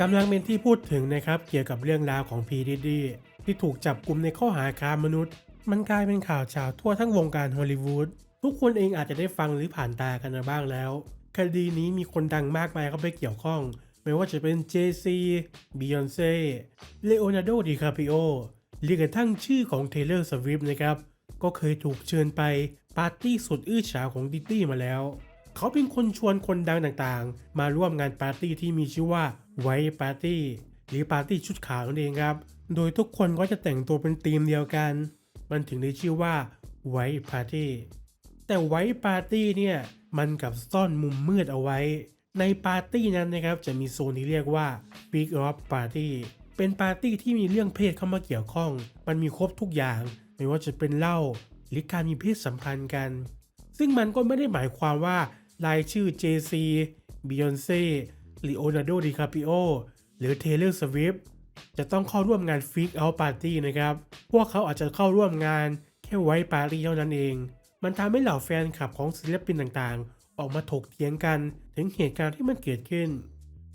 กำลังเป็นที่พูดถึงนะครับเกี่ยวกับเรื่องราวของพีดีดีที่ถูกจับกลุ่มในข้อหาค้ามนุษย์ มันกลายเป็นข่าวเฉาทั่วทั้งวงการฮอลลีวูดทุกคนเองอาจจะได้ฟังหรือผ่านตากันมาบ้างแล้ว คดีนี้มีคนดังมากมายเข้าไปเกี่ยวข้อง ไม่ว่าจะเป็นเจซีบิยอนเซ่เลโอนาร์โดดิคาปิโอหรือกระทั่งชื่อของเทเลอร์สวิฟนะครับก็เคยถูกเชิญไปปาร์ตี้สุดอื้อฉาวของดิตตี้มาแล้ว เขาเป็นคนชวนคนดังต่างๆ มาร่วมงานปาร์ตี้ที่มีชื่อว่า ไวท์ปาร์ตี้หรือปาร์ตี้ชุดขาวนั่นเองครับ โดยทุกคนก็จะแต่งตัวเป็นธีมเดียวกัน มันถึงได้ชื่อว่าไวท์ปาร์ตี้แต่ไวท์ปาร์ตี้เนี่ยมันกับซ่อนมุมมืดเอาไว้ ในปาร์ตี้นั้นนะครับจะมีโซนที่เรียกว่า Big Off Party เป็นปาร์ตี้ที่มีเรื่องเพศเข้ามาเกี่ยวข้อง มันมีครบทุกอย่าง ไม่ว่าจะเป็นเหล้าหรือการมีเพศสัมพันธ์กัน ซึ่งมันก็ไม่ได้หมายความว่ารายชื่อ JC Beyonce Leonardo DiCaprio หรือ Taylor Swift จะต้องเข้าร่วมงาน Freak Out Party นะครับ พวกเขาอาจจะเข้าร่วมงานแค่ไว้ปาร์ตี้เท่านั้นเอง มันทำให้เหล่าแฟนคลับของศิลปินต่างๆ ออกมาถกเถียงกันถึงเหตุการณ์ที่มันเกิดขึ้น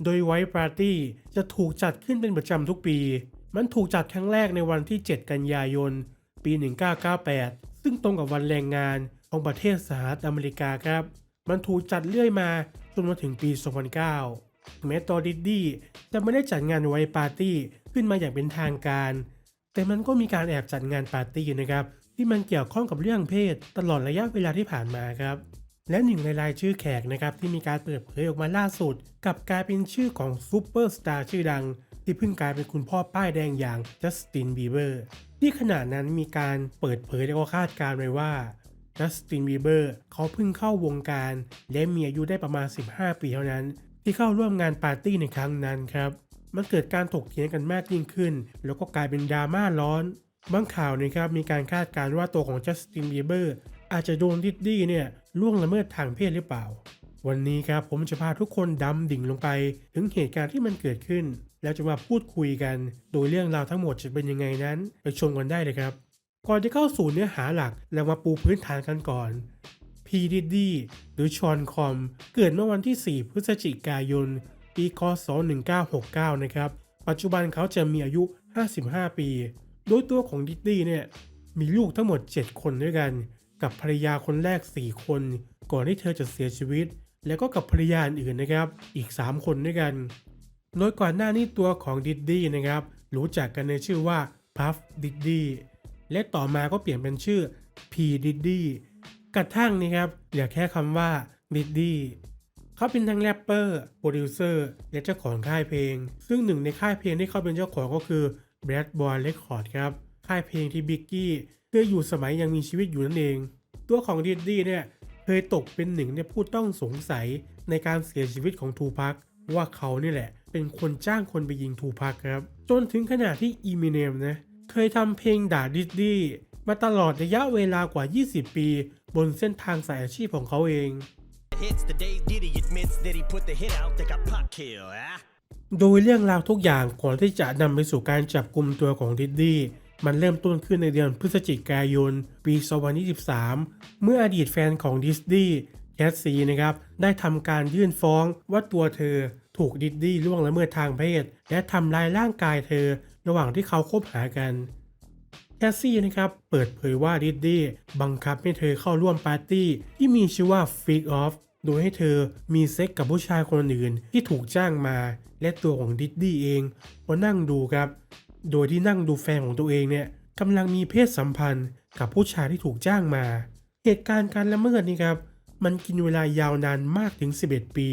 โดยไวท์ปาร์ตี้จะถูกจัดขึ้นเป็นประจำทุกปี มันถูกจัดครั้งแรกในวันที่ 7 กันยายน ปี 1998 ซึ่งตรงกับวันแรงงานของประเทศสหรัฐอเมริกาครับ มันถูกจัดเรื่อยมาจนมาถึงปี 2009 แม้ตอดิดดี้จะไม่ได้จัดงานไวท์ปาร์ตี้ขึ้นมาอย่างเป็นทางการ แต่มันก็มีการแอบจัดงานปาร์ตี้นะครับ ที่มันเกี่ยวข้องกับเรื่องเพศตลอดระยะเวลาที่ผ่านมาครับ และหนึ่งในรายชื่อแขกนะครับที่มีการเปิดเผยออกมาล่าสุด กับกลายเป็นชื่อของซูเปอร์สตาร์ชื่อดัง ที่เพิ่งกลายเป็นคุณพ่อป้ายแดงอย่างจัสตินบีเบอร์ที่ขณะนั้นมีการเปิดเผยและก็คาดการณ์ไว้ว่าจัสตินบีเบอร์เขาเพิ่งเข้าวงการ และมีอายุได้ประมาณ 15 ปีเท่านั้น ที่เข้าร่วมงานปาร์ตี้ในครั้งนั้นครับมันเกิดการถกเถียงกันมากยิ่งขึ้น แล้วก็กลายเป็นดราม่าร้อนบางข่าวนะครับมีการคาดการณ์ว่าตัวของจัสตินบีเบอร์อาจจะโดนดิดดี้เนี่ยล่วงละเมิดทางเพศหรือเปล่า วันนี้ครับผมจะพาทุกคนดำดิ่งลงไป ถึงเหตุการณ์ที่มันเกิดขึ้น แล้วจะมาพูดคุยกัน โดยเรื่องราวทั้งหมดจะเป็นยังไงนั้น ไปชมกันได้เลยครับ ก่อนจะเข้าสู่เนื้อหาหลักเรามาปูพื้นฐานกันก่อน พีดิดดี้หรือชอนคอม เกิดเมื่อวันที่ 4 พฤศจิกายน ปีคศ 1969 นะครับ ปัจจุบันเขาจะมีอายุ 55 ปี โดยตัวของดิดดี้เนี่ย มีลูกทั้งหมด 7 คนด้วยกัน กับภรรยาคนแรก 4 คน ก่อนที่เธอจะเสียชีวิต แล้วก็กับภรรยาอื่นนะครับ อีก 3 คนด้วยกัน โดยก่อนหน้านี้ตัวของดิดดี้นะครับ รู้จักกันในชื่อว่าพัฟดิดดี้และต่อมาก็เปลี่ยนเป็นชื่อพีดิดดี้ กระทั่งนี้ครับเหลือแค่คำว่าดิดดี้เขาเป็นทั้งแรปเปอร์โปรดิวเซอร์และเจ้าของค่ายเพลง ซึ่งหนึ่งในค่ายเพลงที่เขาเป็นเจ้าของก็คือ Bad Boy Record ครับค่ายเพลงที่บิกกี้เคยอยู่สมัยยังมีชีวิตอยู่นั่นเอง ตัวของดิดดี้เนี่ยเคยตกเป็นหนึ่งในผู้ต้องสงสัยในการเสียชีวิตของทูพักว่าเขานี่แหละ เป็นคนจ้างคนไปยิงทูพักครับ จนถึงขนาดที่อีมิเนมนะเคยทำเพลงด่าดิสดี้มาตลอดระยะเวลากว่า 20 ปี บนเส้นทางสายอาชีพของเขาเอง Hits the day Diddy admits that he put the hit out that got Pac killed, huh? โดยเรื่องราวทุกอย่างก่อนที่จะนำไปสู่การจับกลุ่มตัวของดิดดี้มันเริ่มต้นขึ้นในเดือนพฤศจิกายน ปี 2023 เมื่ออดีตแฟนของดิสดี้แคสซีนะครับ ได้ทำการยื่นฟ้องว่าตัวเธอถูกดิดดี้ล่วงละเมิดทางเพศ และทำลายร่างกายเธอ ระหว่างที่เขาคบหากัน แคสซี่นะครับเปิดเผยว่าดิดดี้บังคับให้เธอเข้าร่วมปาร์ตี้ที่มีชื่อว่า Freak Off โดยให้เธอมีเซ็กกับผู้ชายคนอื่นที่ถูกจ้างมา และตัวของดิดดี้เองก็นั่งดูครับ โดยที่นั่งดูแฟนของตัวเองเนี่ยกำลังมีเพศสัมพันธ์กับผู้ชายที่ถูกจ้างมา เหตุการณ์การละเมิดนี่ครับมันกินเวลายาวนานมากถึง 11 ปี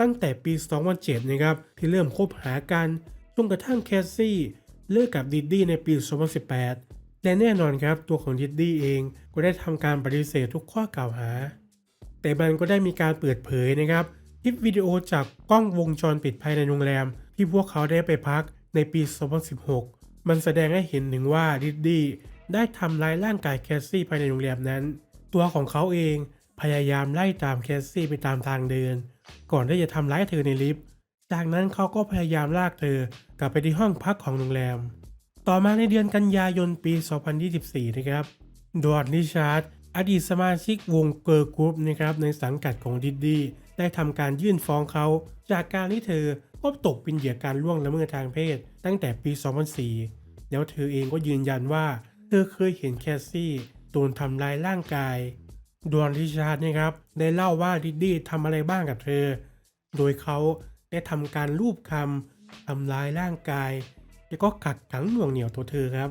ตั้งแต่ปี 2007 นะครับ ที่เริ่มคบหากันจนกระทั่งแคสซี่ เลิกกับดิดดี้ในปี 2018 และแน่นอนครับตัวของดิดดี้เองก็ได้ทำการปฏิเสธทุกข้อกล่าวหา แต่มันก็ได้มีการเปิดเผยนะครับคลิปวิดีโอจากกล้องวงจรปิดภายในโรงแรม ที่พวกเขาได้ไปพักในปี 2016 มันแสดงให้เห็นถึงว่าดิดดี้ได้ทำร้ายร่างกายแคสซี่ภายในโรงแรมนั้น ตัวของเขาเองพยายามไล่ตามแคสซี่ไปตามทางเดิน ก่อนที่จะทำร้ายเธอในลิฟต์ จากนั้นเขาก็พยายามลากเธอกลับไปที่ห้องพักของโรงแรม ต่อมาในเดือนกันยายนปี 2024 นะครับดอร์ดนิชาร์ดอดีตสมาชิกวงเกิร์ลกรุ๊ปนะครับในสังกัดของดิดดี้ได้ทำการยื่นฟ้องเขา จากการที่เธอก็ตกเป็นเหยื่อการล่วงละเมิดทางเพศ ตั้งแต่ปี 2004 แล้วเธอเองก็ยืนยันว่า เธอเคยเห็นแคสซี่โดนทำร้ายร่างกาย ดวนริชาร์ดนะครับได้เล่าว่าดิดดี้ทำอะไรบ้างกับเธอ โดยเขาได้ทำการรูปคำทำร้ายร่างกาย แล้วก็กักขังหน่วงเหนี่ยวตัวเธอครับ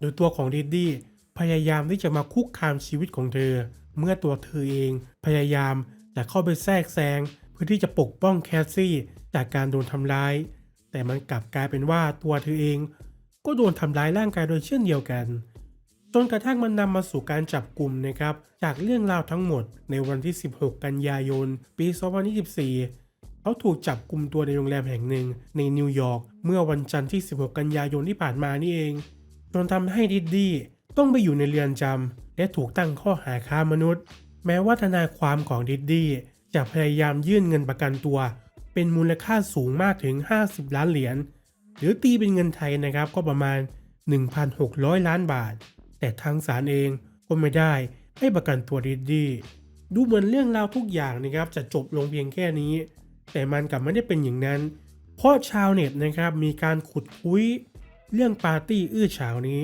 โดยตัวของดิดดี้พยายามที่จะมาคุกคามชีวิตของเธอ เมื่อตัวเธอเองพยายามจะเข้าไปแทรกแซงเพื่อที่จะปกป้องแคสซี่จากการโดนทำร้าย แต่มันกลับกลายเป็นว่าตัวเธอเอง ก็โดนทำร้ายร่างกายโดยเช่นเดียวกันจนกระทั่งมันนำมาสู่การจับกลุ่มนะครับ จากเรื่องราวทั้งหมดในวันที่ 16 กันยายน ปี 2024 เขาถูกจับกลุ่มตัวในโรงแรมแห่งหนึ่ง ในนิวยอร์กเมื่อวันจันทร์ที่ 16 กันยายนที่ผ่านมานี่เองจนทำให้ดิดดี้ต้องไปอยู่ในเรือนจำและถูกตั้งข้อหาค้ามนุษย์ แม้ว่าทนายความของดิดดี้จะพยายามยื่นเงินประกันตัว เป็นมูลค่าสูงมากถึง 50 ล้านเหรียญหรือตีเป็นเงินไทยนะครับก็ประมาณ 1,600 ล้านบาท แต่ทางศาลเองก็ไม่ได้ให้ประกันตัวดิดดี้ดูเหมือนเรื่องราวทุกอย่างนะครับจะจบลงเพียงแค่นี้ แต่มันกลับไม่ได้เป็นอย่างนั้น เพราะชาวเน็ตนะครับมีการขุดคุยเรื่องปาร์ตี้อื้อฉาวนี้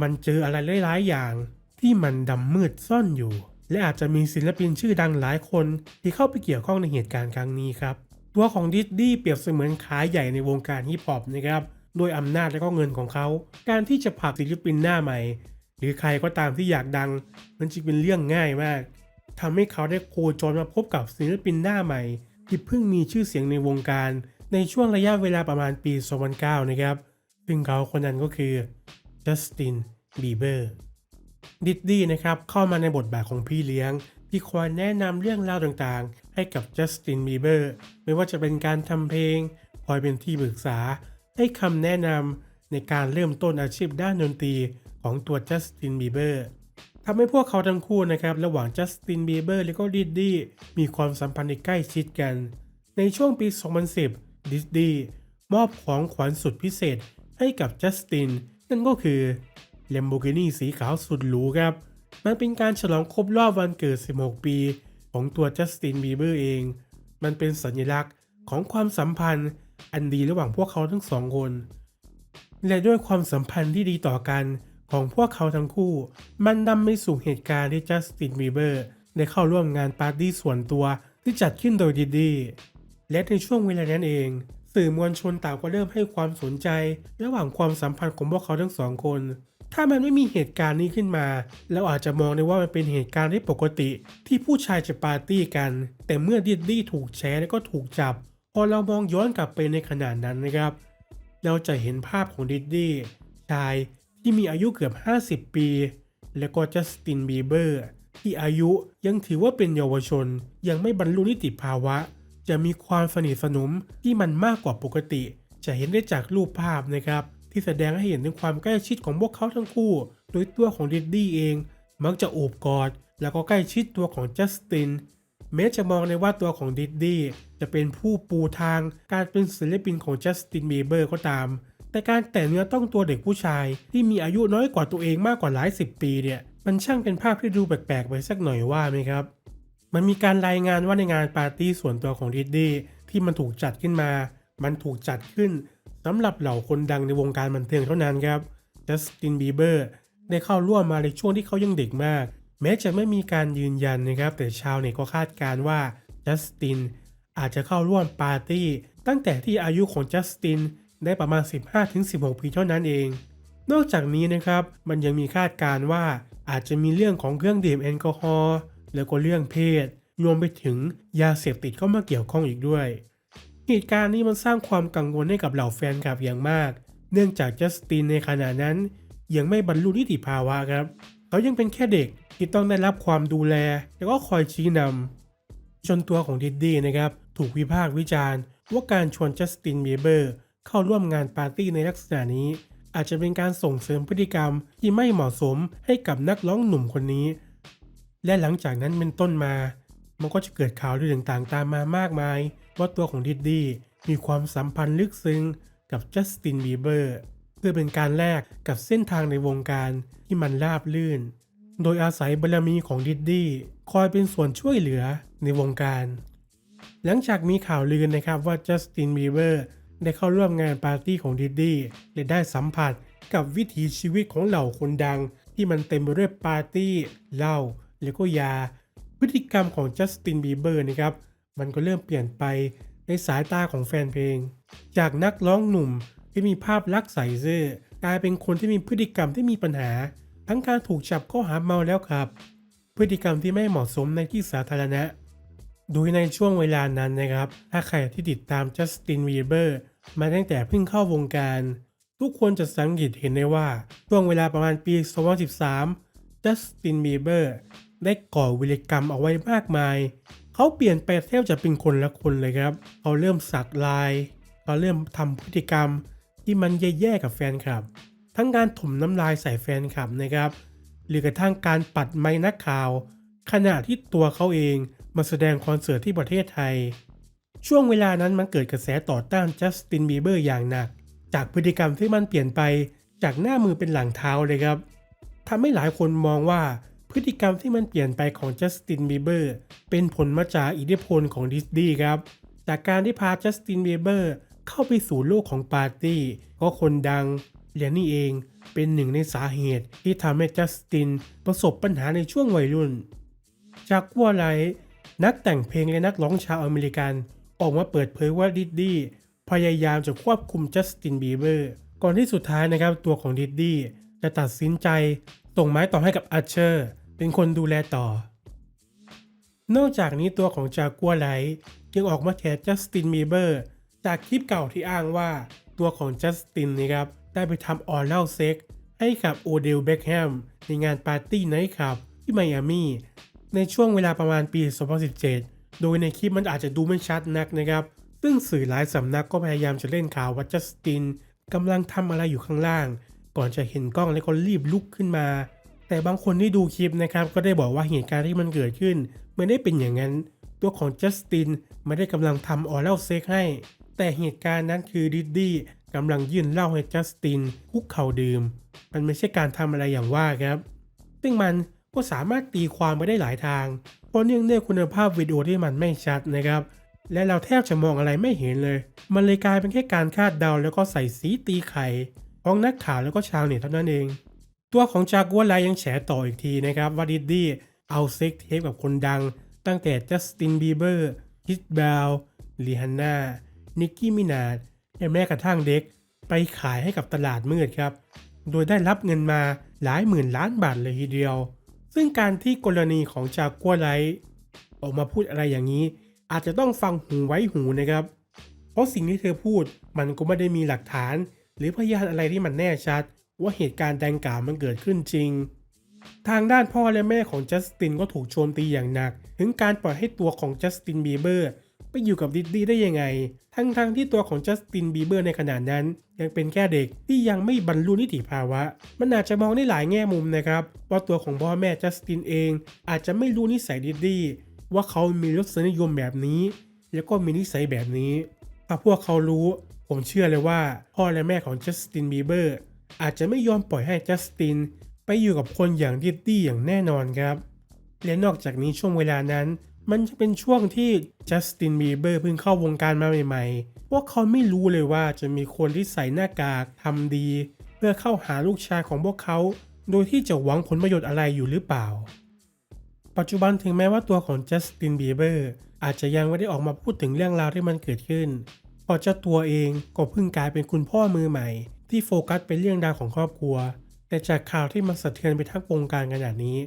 มันเจออะไรหลายๆอย่างที่มันดำมืดซ่อนอยู่ และอาจจะมีศิลปินชื่อดังหลายคนที่เข้าไปเกี่ยวข้องในเหตุการณ์ครั้งนี้ครับตัวของดิสดี้เปรียบเสมือนขาใหญ่ในวงการฮิปฮอปนะครับโดยอำนาจและก็เงินของเขา การที่จะผลักศิลปินหน้าใหม่ หรือใครก็ตามที่อยากดัง มันจึงเป็นเรื่องง่ายมากทำให้เขาได้โคจรมาพบกับศิลปินหน้าใหม่ ที่เพิ่งมีชื่อเสียงในวงการในช่วงระยะเวลาประมาณปี 2009 นะครับ ซึ่งเขาคนนั้นก็คือจัสตินบีเบอร์ดิดดี้นะครับเข้ามาในบทบาทของพี่เลี้ยง ที่คอยแนะนำเรื่องราวต่างๆ ให้กับจัสตินบีเบอร์ไม่ว่าจะเป็นการทำเพลง คอยเป็นที่ปรึกษา ให้คำแนะนำในการเริ่มต้นอาชีพด้านดนตรีของตัวจัสตินบีเบอร์ ทำให้พวกเขาทั้งคู่นะครับระหว่างจัสตินบีเบอร์และก็ดิดดี้มีความสัมพันธ์ที่ใกล้ชิดกัน ในช่วงปี 2010 ดิสดี้มอบของขวัญสุดพิเศษให้กับจัสติน นั่นก็คือ Lamborghini สีขาวสุดหรูครับ มันเป็นการฉลองครบรอบวันเกิด 16 ปี ของตัวจัสตินบีเบอร์เอง มันเป็นสัญลักษณ์ของความสัมพันธ์อันดีระหว่างพวกเขาทั้งสองคน และด้วยความสัมพันธ์ที่ดีต่อกัน ของพวกเขาทั้งคู่ มันนำไปสู่เหตุการณ์ที่จัสตินบีเบอร์ได้เข้าร่วมงานปาร์ตี้ส่วนตัวที่จัดขึ้นโดยดิดดี้และในช่วงเวลานั้นเอง สื่อมวลชนต่างก็เริ่มให้ความสนใจ ระหว่างความสัมพันธ์ของพวกเขาทั้งสองคน ถ้ามันไม่มีเหตุการณ์นี้ขึ้นมาเราอาจจะมองได้ว่ามันเป็นเหตุการณ์ที่ปกติ ที่ผู้ชายจะปาร์ตี้กัน แต่เมื่อดิดดี้ถูกแชร์และก็ถูกจับ พอเรามองย้อนกลับไปในขณะนั้นนะครับ เราจะเห็นภาพของดิดดี้ชาย ที่มีอายุเกือบ 50 ปี และก็จัสตินบีเบอร์ที่อายุยังถือว่าเป็นเยาวชน ยังไม่บรรลุนิติภาวะ จะมีความสนิทสนมที่มันมากกว่าปกติ จะเห็นได้จากรูปภาพนะครับ ที่แสดงให้เห็นถึงความใกล้ชิดของพวกเขาทั้งคู่ โดยตัวของดิดดี้เอง มักจะโอบกอด แล้วก็ใกล้ชิดตัวของจัสตินแม้จะมองในว่าตัวของดิดดี้จะเป็นผู้ปูทางการเป็นศิลปินของจัสตินบีเบอร์ก็ตาม แต่การแต่เนื้อต้องตัวเด็กผู้ชาย ที่มีอายุน้อยกว่าตัวเองมากกว่าหลายสิบปีเนี่ยมันช่างเป็นภาพที่ดูแปลกๆไปสักหน่อยว่าไหมครับ มันมีการรายงานว่าในงานปาร์ตี้ส่วนตัวของดิดดี้ที่มันถูกจัดขึ้นมา มันถูกจัดขึ้นสำหรับเหล่าคนดังในวงการบันเทิงเท่านั้นครับจัสตินบีเบอร์ได้เข้าร่วมมาในช่วงที่เขายังเด็กมาก แม้จะไม่มีการยืนยันนะครับ แต่ชาวเน็ตก็คาดการณ์ว่าจัสตินอาจจะเข้าร่วมปาร์ตี้ตั้งแต่ที่อายุของจัสติน ได้ประมาณ 15-16 ปีเท่านั้นเอง นอกจากนี้นะครับมันยังมีคาดการ์ว่าอาจจะมีเรื่องของเครื่องดื่มแอลกอฮอล์แล้วก็เรื่องเพศ รวมไปถึงยาเสพติดเข้ามาเกี่ยวข้องอีกด้วยเหตุการณ์นี้มันสร้างความกังวลให้กับเหล่าแฟนคลับอย่างมาก เนื่องจากจัสตินในขณะนั้น ยังไม่บรรลุนิติภาวะครับ เขายังเป็นแค่เด็กที่ต้องได้รับความดูแล แล้วก็คอยชี้นำจนตัวของดิดดี้นะครับ ถูกวิพากษ์วิจารณ์ว่าการชวนจัสตินบีเบอร์ เข้าร่วมงานปาร์ตี้ในลักษณะนี้ อาจจะเป็นการส่งเสริมพฤติกรรมที่ไม่เหมาะสมให้กับนักร้องหนุ่มคนนี้ และหลังจากนั้นเป็นต้นมา มันก็จะเกิดข่าวเรื่องต่างๆตามมามากมาย ว่าตัวของดิดดี้มีความสัมพันธ์ลึกซึ้งกับจัสตินบีเบอร์เพื่อเป็นการแลกกับเส้นทางในวงการที่มันราบลื่น โดยอาศัยบารมีของดิดดี้คอยเป็นส่วนช่วยเหลือในวงการ หลังจากมีข่าวลือนะครับว่าจัสตินบีเบอร์ ได้เข้าร่วมงานปาร์ตี้ของดิดดี้และได้สัมผัสกับวิถีชีวิตของเหล่าคนดัง ที่มันเต็มไปด้วยปาร์ตี้เหล้าแล้วก็ยา พฤติกรรมของจัสตินบีเบอร์นะครับ มันก็เริ่มเปลี่ยนไปในสายตาของแฟนเพลง จากนักร้องหนุ่มที่มีภาพลักษณ์ใส่ซื่อกลายเป็นคนที่มีพฤติกรรมที่มีปัญหา ทั้งการถูกจับข้อหาเมาแล้วขับ พฤติกรรมที่ไม่เหมาะสมในที่สาธารณะ โดยในช่วงเวลานั้นนะครับ ถ้าใครที่ติดตามจัสตินวีเบอร์มาตั้งแต่เพิ่งเข้าวงการ ทุกคนจะสังเกตเห็นได้ว่า ช่วงเวลาประมาณปี 2013 จัสตินบีเบอร์ได้ก่อวิรกรรมเอาไว้มากมาย เขาเปลี่ยนไปแทบจะเป็นคนละคนเลยครับ เขาเริ่มสักลาย เขาเริ่มทำพฤติกรรมที่มันแย่ๆกับแฟนคลับ ทั้งการถมน้ำลายใส่แฟนคลับนะครับ หรือกระทั่งการปัดไม้นักข่าว ขณะที่ตัวเขาเอง มาแสดงคอนเสิร์ตที่ประเทศไทย ช่วงเวลานั้นมันเกิดกระแสต่อต้านจัสตินบีเบอร์อย่างหนัก จากพฤติกรรมที่มันเปลี่ยนไปจากหน้ามือเป็นหลังเท้าเลยครับทำให้หลายคนมองว่าพฤติกรรมที่มันเปลี่ยนไปของจัสตินบีเบอร์เป็นผลมาจากอิทธิพลของดิสนีย์ครับ จากการที่พาจัสตินบีเบอร์เข้าไปสู่โลกของปาร์ตี้ก็คนดังและนี่เองเป็นหนึ่งในสาเหตุที่ทำให้จัสตินประสบปัญหาในช่วงวัยรุ่น จากกัวไลท์ นักแต่งเพลงและนักร้องชาวอเมริกัน ออกมาเปิดเผยว่าดิดดี้พยายามจะควบคุมจัสตินบีเบอร์ก่อนที่สุดท้ายนะครับตัวของดิดดี้จะตัดสินใจส่งไม้ต่อให้กับอาเชอร์ เป็นคนดูแลต่อ นอกจากนี้ตัวของจากัวไลท์ยังออกมาแฉจัสตินบีเบอร์จากคลิปเก่าที่อ้างว่าตัวของจัสตินนะครับได้ไปทำออร์เล่าเซ็กให้กับโอเดลเบคแฮมในงานปาร์ตี้ไนท์คลับที่ไมอามี่ ในช่วงเวลาประมาณปี 2017 โดยในคลิปมันอาจจะดูไม่ชัดนักนะครับ ซึ่งสื่อหลายสำนักก็พยายามจะเล่นข่าวว่าจัสตินกำลังทำอะไรอยู่ข้างล่าง ก่อนจะเห็นกล้องแล้วก็รีบลุกขึ้นมา แต่บางคนที่ดูคลิปนะครับก็ได้บอกว่าเหตุการณ์ที่มันเกิดขึ้นไม่ได้เป็นอย่างนั้น ตัวของจัสตินไม่ได้กำลังทำออรเล่าเซ็กให้ แต่เหตุการณ์นั้นคือดิดดี้กำลังยื่นเหล้าให้จัสตินคุกเข่าดื่ม มันไม่ใช่การทำอะไรอย่างว่าครับ ซึ่งมัน ก็สามารถตีความไปได้หลายทาง เพราะเนื่องด้วยคุณภาพวิดีโอที่มันไม่ชัดนะครับ และเราแทบจะมองอะไรไม่เห็นเลย มันเลยกลายเป็นแค่การคาดเดาแล้วก็ใส่สีตีไข่ของนักข่าวแล้วก็ชาวเน็ตเท่านั้นเอง ตัวของจากัวไลยังแฉต่ออีกทีนะครับว่าดิดดี้เอาเซ็กเทปกับคนดัง ตั้งแต่จัสตินบีเบอร์คิสบาลลีฮันนานิกกี้มินาดและแม้กระทั่งเด็ก ไปขายให้กับตลาดมืดครับ โดยได้รับเงินมาหลายหมื่นล้านบาทเลยทีเดียว ซึ่งการที่กรณีของจากัวไลออกมาพูดอะไรอย่างนี้ อาจจะต้องฟังหูไว้หูนะครับ เพราะสิ่งที่เธอพูดมันก็ไม่ได้มีหลักฐาน หรือพยานอะไรที่มันแน่ชัด ว่าเหตุการณ์ดังกล่าวมันเกิดขึ้นจริง ทางด้านพ่อและแม่ของจัสตินก็ถูกโจมตีอย่างหนัก ถึงการปล่อยให้ตัวของจัสตินบีเบอร์ไปอยู่กับดิดดี้ได้ยังไง ทั้งๆทที่ตัวของจัสตินบีเบอร์ในขณะนั้น ยังเป็นแค่เด็กที่ยังไม่บรรลุนิติภาวะ มันอาจจะมองได้หลายแง่มุมนะครับ ว่าตัวของพ่อแม่จัสตินเอง อาจจะไม่รู้นิสัยดิดดี้ว่าเขามีรสนิยมแบบนี้ แล้วก็มีนิสัยแบบนี้ ถ้าพวกเขารู้ ผมเชื่อเลยว่า พ่อและแม่ของจัสตินบีเบอร์อาจจะไม่ยอมปล่อยให้จัสตินไปอยู่กับคนอย่างดิดดี้อย่างแน่นอนครับ และนอกจากนี้ช่วงเวลานั้น มันจะเป็นช่วงที่จัสตินบีเบอร์เพิ่งเข้าวงการมาใหม่ๆ พวกเขาไม่รู้เลยว่าจะมีคนที่ใส่หน้ากากทำดี เพื่อเข้าหาลูกชายของพวกเขา โดยที่จะหวังผลประโยชน์อะไรอยู่หรือเปล่า ปัจจุบันถึงแม้ว่าตัวของจัสตินบีเบอร์อาจจะยังไม่ได้ออกมาพูดถึงเรื่องราวที่มันเกิดขึ้นพราะเจ้าตัวเองก็เพิ่งกลายเป็นคุณพ่อมือใหม่ ที่โฟกัสเป็นเรื่องราวของครอบครัว แต่จากข่าวที่มันสะเทือนไปทั้งวงการขนาดนี้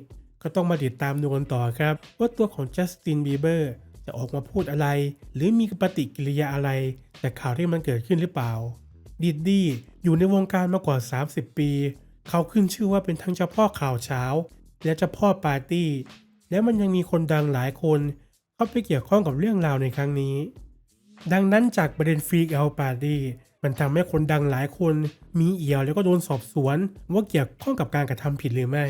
ก็ต้องมาติดตามดูกันต่อครับ ว่าตัวของจัสตินบีเบอร์จะออกมาพูดอะไร หรือมีปฏิกิริยาอะไรจากข่าวที่มันเกิดขึ้นหรือเปล่า ดิดดี้อยู่ในวงการมากว่า 30 ปี เขาขึ้นชื่อว่าเป็นทั้งเจ้าพ่อข่าวเช้า และเจ้าพ่อปาร์ตี้ และมันยังมีคนดังหลายคนเข้าไปเกี่ยวข้องกับเรื่องราวในครั้งนี้ ดังนั้นจากประเด็นฟรีเอาปาร์ตี้มันทำให้คนดังหลายคนมีเอี่ยวแล้วก็โดนสอบสวนว่าเกี่ยวข้องกับการกระทำผิดหรือไม่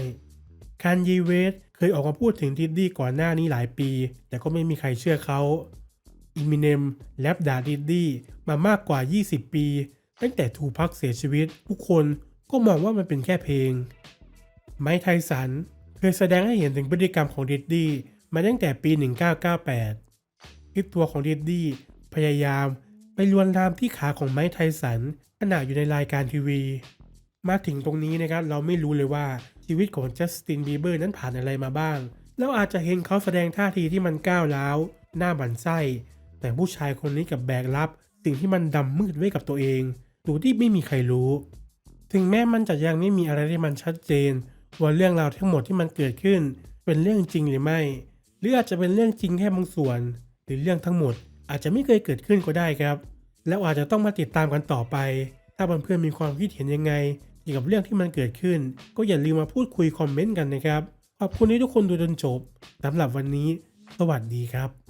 คานยีเวสเคยออกมาพูดถึงดิดดี้ก่อนหน้านี้หลายปี แต่ก็ไม่มีใครเชื่อเขาอิมิเนมแลบด่าดิดดี้มามากกว่า 20 ปี ตั้งแต่ทูพักเสียชีวิตผู้คนก็มองว่ามันเป็นแค่เพลง ไมค์ไทสันเคยแสดงให้เห็นถึงพฤติกรรมของดิดดี้มาตั้งแต่ปี 1998ที่ตัวของดิดดี้พยายามไปลวนลามที่ขาของไมค์ไทสันขณะอยู่ในรายการทีวี มาถึงตรงนี้นะครับเราไม่รู้เลยว่า ชีวิตของจัสตินบีเบอร์นั้นผ่านอะไรมาบ้าง แล้วอาจจะเห็นเขาแสดงท่าทีที่มันก้าวร้าวหน้าหมันไส้ แต่ผู้ชายคนนี้กับแบกรับ สิ่งที่มันดำมืดไว้กับตัวเองดูที่ไม่มีใครรู้ ถึงแม้มันจะยังไม่มีอะไรที่มันชัดเจน ว่าเรื่องราวทั้งหมดที่มันเกิดขึ้น เป็นเรื่องจริงหรือไม่ หรืออาจจะเป็นเรื่องจริงแค่บางส่วน หรือเรื่องทั้งหมดอาจจะไม่เคยเกิดขึ้นก็ได้ครับ แล้วอาจจะต้องมาติดตามกันต่อไป ถ้าเพื่อนๆมีความคิดเห็นยังไง กี่ยวกับเรื่องที่มันเกิดขึ้น ก็อย่าลืมมาพูดคุยคอมเมนต์กันนะครับ ขอบคุณที่ทุกคนดูจนจบสำหรับวันนี้ สวัสดีครับ